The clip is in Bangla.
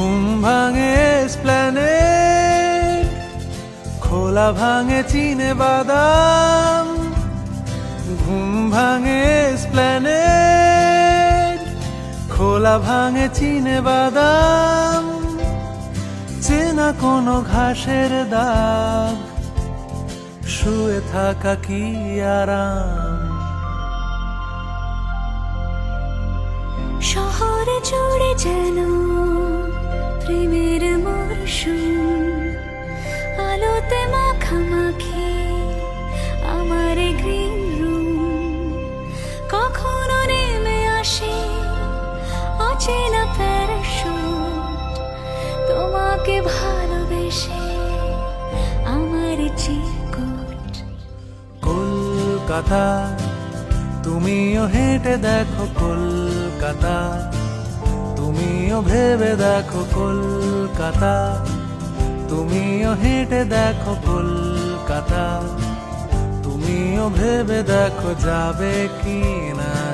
ঘুম ভাঙে স্প্ল্যানেড খোলা ভাঙে চিনে বাদাম ঘুম ভাঙে স্প্ল্যানেড খোলা ভাঙে চিনে বাদাম, চেনা কোনো ঘাসের দাগ, শুয়ে থাকা কি আরাম? তোমাকে ভালোবেসে আমার চিরকুট কলকাতা, তুমিও হেঁটে দেখো কলকাতা, তুমিও ভেবে দেখো কলকাতা, তুমিও হেঁটে দেখো কলকাতা, তুমিও ভেবে দেখো যাবে কি না যাবে আমার সাথে